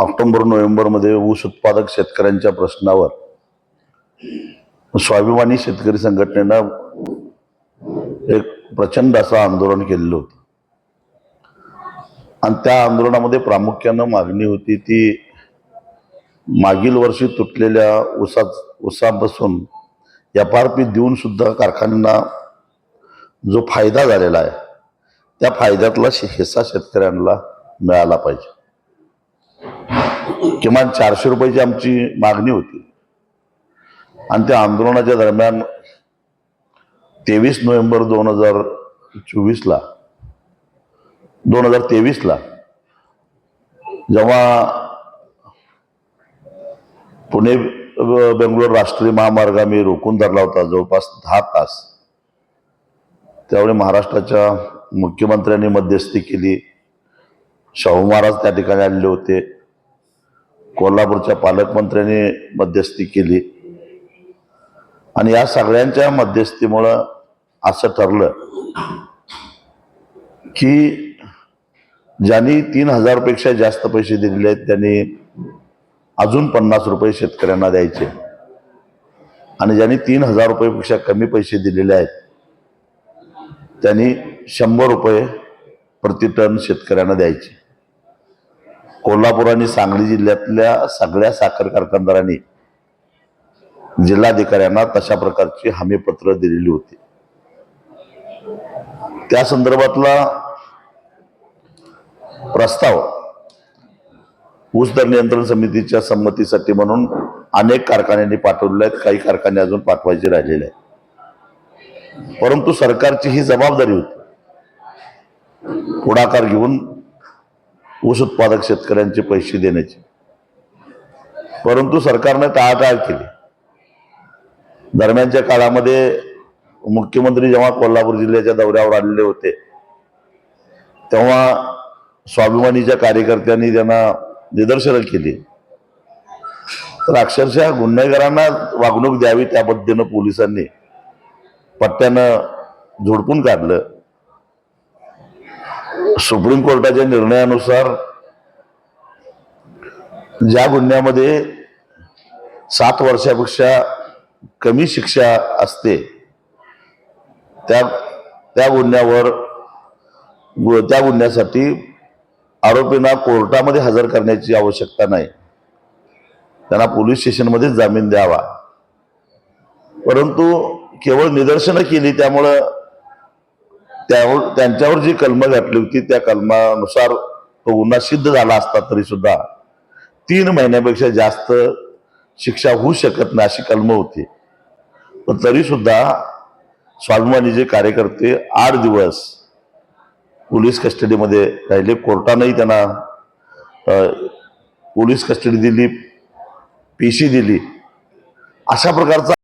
October नोव्हेंबरमध्ये ऊस उत्पादक शेतकऱ्यांच्या प्रश्नावर स्वाभिमानी शेतकरी संघटनेनं एक प्रचंड असं आंदोलन केलेलं होतं. आणि त्या आंदोलनामध्ये प्रामुख्यानं मागणी होती ती मागील वर्षी तुटलेल्या उसा ऊसापासून एफ आर पी देऊन सुद्धा कारखान्यांना जो फायदा झालेला आहे त्या फायद्यातला हिस्सा शेतकऱ्यांना मिळाला पाहिजे. किमान चारशे रुपयाची आमची मागणी होती. आणि त्या आंदोलनाच्या दरम्यान तेवीस नोव्हेंबर दोन हजार चोवीसला दोन हजार तेवीसला जेव्हा पुणे बेंगलोर राष्ट्रीय महामार्ग आम्ही रोखून धरला होता जवळपास दहा तास त्यावेळी महाराष्ट्राच्या मुख्यमंत्र्यांनी मध्यस्थी केली. शाहू महाराज त्या ठिकाणी आलेले होते. कोल्हापूरच्या पालकमंत्र्यांनी मध्यस्थी केली. आणि या सगळ्यांच्या मध्यस्थीमुळं असं ठरलं की ज्यांनी तीन हजारपेक्षा जास्त पैसे दिलेले आहेत त्यांनी अजून पन्नास रुपये शेतकऱ्यांना द्यायचे. आणि ज्यांनी तीन हजार रुपयेपेक्षा कमी पैसे दिलेले आहेत त्यांनी शंभर रुपये प्रति टन शेतकऱ्यांना द्यायचे. कोल्हापूर आणि सांगली जिल्ह्यातल्या सगळ्या साखर कारखानदारांनी जिल्हाधिकाऱ्यांना तशा प्रकारची हमीपत्र दिलेली होती. त्या संदर्भातला प्रस्ताव ऊस दर नियंत्रण समितीच्या संमतीसाठी म्हणून अनेक कारखान्यांनी पाठवलेले आहेत. काही कारखाने अजून पाठवायचे राहिलेले आहेत. परंतु सरकारची ही जबाबदारी होती. पुढाकार घेऊन ऊस उत्पादक शेतकऱ्यांचे पैसे देण्याचे. परंतु सरकारने टाळाटाळ केली. दरम्यानच्या काळामध्ये मुख्यमंत्री जेव्हा कोल्हापूर जिल्ह्याच्या दौऱ्यावर आलेले होते तेव्हा स्वाभिमानीच्या कार्यकर्त्यांनी त्यांना निदर्शनं केली. तर अक्षरशः गुन्हेगारांना वागणूक द्यावी त्या पद्धतीनं पोलिसांनी पट्ट्यानं झोडपून काढलं. सुप्रीम कोर्टाच्या निर्णयानुसार ज्या गुन्ह्यामध्ये सात वर्षापेक्षा कमी शिक्षा असते त्या त्या गुन्ह्यावर गु- त्या गुन्ह्यासाठी आरोपींना कोर्टामध्ये हजर करण्याची आवश्यकता नाही. त्यांना पोलीस स्टेशनमध्येच जामीन द्यावा. परंतु केवळ निदर्शनं केली त्यामुळं त्यावर त्यांच्यावर जी कलमं घातली होती त्या कलमानुसार तो गुन्हा सिद्ध झाला असता तरी सुद्धा तीन महिन्यापेक्षा जास्त शिक्षा होऊ शकत नाही अशी कलम होती. पण तरी सुद्धा स्वाभिमानीचे कार्यकर्ते आठ दिवस पोलीस कस्टडीमध्ये राहिले. कोर्टानंही त्यांना पोलीस कस्टडी दिली पीसी दिली. अशा प्रकारचा